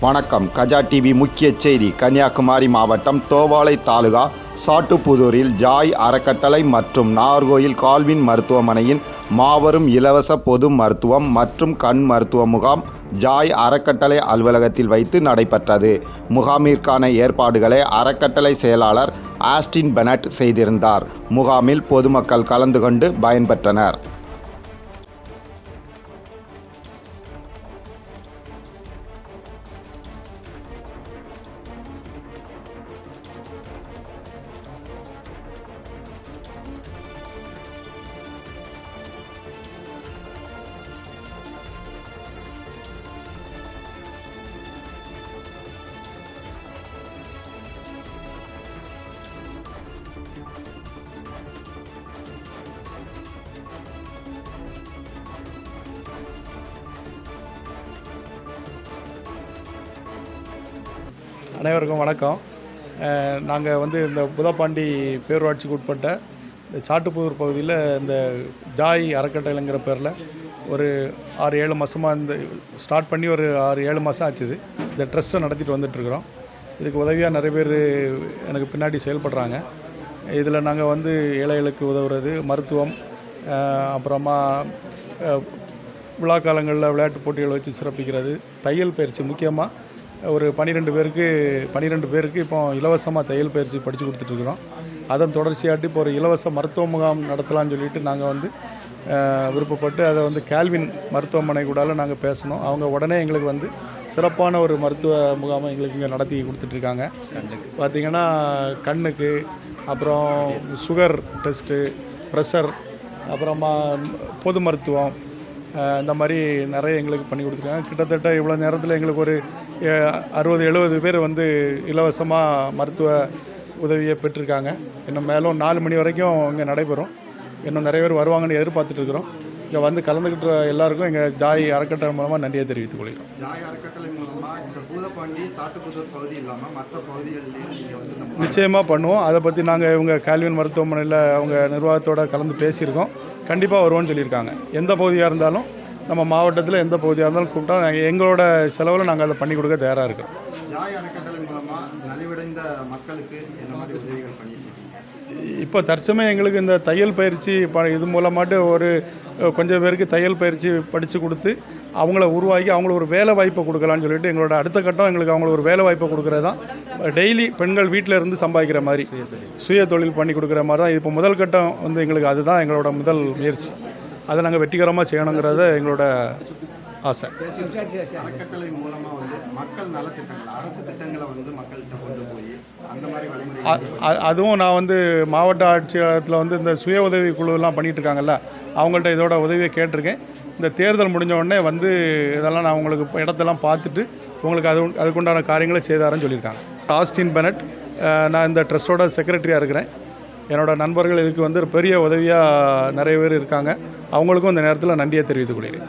வணக்கம். கஜா டிவி முக்கிய செய்தி. கன்னியாகுமரி மாவட்டம் தோவாளை தாலுகா சாட்டுப்புதூரில் ஜாய் அறக்கட்டளை மற்றும் நார்கோயில் கால்வின் மருத்துவமனையின் மாபெரும் இலவச பொது மருத்துவம் மற்றும் கண் மருத்துவ முகாம் ஜாய் அறக்கட்டளை அலுவலகத்தில் வைத்து நடைபெற்றது. முகாமிற்கான ஏற்பாடுகளை அறக்கட்டளை செயலாளர் ஆஸ்டின் பெனட் செய்திருந்தார். முகாமில் பொதுமக்கள் கலந்து கொண்டு பயன்பெற்றனர். அனைவருக்கும் வணக்கம். நாங்கள் வந்து இந்த புதப்பாண்டி பேரூராட்சிக்கு உட்பட்ட இந்த சாட்டுப்புதூர் பகுதியில் இந்த ஜாய் அறக்கட்டளைங்கிற பேரில் ஒரு ஆறு ஏழு மாதமாக இந்த ஸ்டார்ட் பண்ணி ஒரு ஆறு ஏழு மாதம் ஆச்சுது. இந்த ட்ரஸ்ட்டை நடத்திட்டு வந்துட்டுருக்குறோம். இதுக்கு உதவியாக நிறைய பேர் எனக்கு பின்னாடி செயல்படுறாங்க. இதில் நாங்கள் வந்து ஏழைகளுக்கு உதவுறது மருத்துவம் அப்புறமா விழாக்காலங்களில் விழா காலங்களில் விளையாட்டு போட்டிகள் வச்சு சிறப்பிக்கிறது தையல் பயிற்சி முக்கியமாக ஒரு பன்னிரெண்டு பேருக்கு பன்னிரெண்டு பேருக்கு இப்போ இலவசமாக தையல் பயிற்சி படித்து கொடுத்துட்ருக்குறோம். அதன் தொடர்ச்சியாட்டி இப்போ ஒரு இலவச மருத்துவ முகாம் நடத்தலாம்னு சொல்லிட்டு நாங்கள் வந்து விருப்பப்பட்டு அதை வந்து கேல்வின் மருத்துவமனை கூடால நாங்கள் பேசினோம் அவங்க உடனே எங்களுக்கு வந்து சிறப்பான ஒரு மருத்துவ முகாமை எங்களுக்கு இங்கே நடத்தி கொடுத்துட்ருக்காங்க. பார்த்திங்கன்னா கண்ணுக்கு அப்புறம் சுகர் டெஸ்ட்டு ப்ரெஷர் அப்புறமா பொது மருத்துவம் இந்த மாதிரி நிறைய எங்களுக்கு பண்ணி கொடுத்துருக்காங்க. கிட்டத்தட்ட இவ்வளோ நேரத்தில் எங்களுக்கு ஒரு அறுபது எழுபது பேர் வந்து இலவசமாக மருத்துவ உதவியை பெற்றிருக்காங்க. இன்னும் மேலும் நாலு மணி வரைக்கும் இங்கே நடைபெறும். இன்னும் நிறைய பேர் வருவாங்கன்னு எதிர்பார்த்துட்ருக்குறோம் இங்கே வந்து கலந்துக்கிட்ட எல்லாருக்கும் எங்கள் ஜாய் அறக்கட்டளை மூலமாக நன்றியை தெரிவித்துக் கொள்கிறோம். ஜாய் அறக்கட்டளை மூலமா இந்த பூதப்பாண்டி சாட்டுப்புதூர் பகுதி இல்லாம மற்ற வந்து நம்ம நிச்சயமாக பண்ணுவோம். அதை பற்றி நாங்கள் இவங்க கால்வின் மருத்துவமனையில் அவங்க நிர்வாகத்தோட கலந்து பேசியிருக்கோம். கண்டிப்பாக வருவோம்னு சொல்லியிருக்காங்க. எந்த பகுதியாக இருந்தாலும் நம்ம மாவட்டத்தில் எந்த பகுதியாக இருந்தாலும் கூப்பிட்டா நாங்கள் எங்களோட செலவில் நாங்கள் அதை பண்ணி கொடுக்க தயாராக இருக்கிறோம். ஜாய் அறக்கட்டளை மூலமா நலிவடைந்த மக்களுக்கு என்ன மாதிரி உதவிகள் பண்ணிட்டு இருக்கீங்க இப்போ தற்சமயம் எங்களுக்கு இந்த தையல் பயிற்சி ப இது மூலமாட்டு ஒரு கொஞ்சம் பேருக்கு தையல் பயிற்சி படித்து கொடுத்து அவங்கள உருவாக்கி அவங்களுக்கு ஒரு வேலை வாய்ப்பை கொடுக்கலான்னு சொல்லிட்டு எங்களோட அடுத்த கட்டம் எங்களுக்கு அவங்களுக்கு ஒரு வேலை வாய்ப்பை கொடுக்குறது தான் டெய்லி பெண்கள் வீட்டில் இருந்து சம்பாதிக்கிற மாதிரி சுய தொழில் பண்ணி கொடுக்குற மாதிரி தான் இப்போ முதல் கட்டம் வந்து எங்களுக்கு அதுதான் எங்களோட முதல் முயற்சி. அதை நாங்கள் வெற்றிகரமாக செய்யணுங்கிறத எங்களோட ஆசை. அறக்கட்டளை மூலமா வந்து மக்கள் நலத்திட்டங்கள் அரசு திட்டங்களை வந்து மக்கள்கிட்ட கொண்டு போய் அந்த மாதிரி வழிமுறை அதுவும் நான் வந்து மாவட்ட ஆட்சியரகத்தில் வந்து இந்த சுய உதவி குழுலாம் பண்ணிட்டு இருக்காங்கல்ல அவங்கள்ட்ட இதோட உதவியை கேட்டிருக்கேன். இந்த தேர்தல் முடிஞ்ச உடனே வந்து இதெல்லாம் நான் உங்களுக்கு இடத்தெல்லாம் பார்த்துட்டு உங்களுக்கு அது அதுக்குண்டான காரியங்களை செய்தாரன்னு சொல்லியிருக்காங்க. ஆஸ்டின் பெனட் நான் இந்த ட்ரஸ்ட்டோட செக்ரட்டரியாக இருக்கிறேன். என்னோட நண்பர்கள் இதுக்கு வந்து பெரிய உதவியாக நிறைய பேர் இருக்காங்க. அவங்களுக்கும் இந்த நேரத்தில் நன்றியை தெரிவித்துக் கொள்கிறேன்.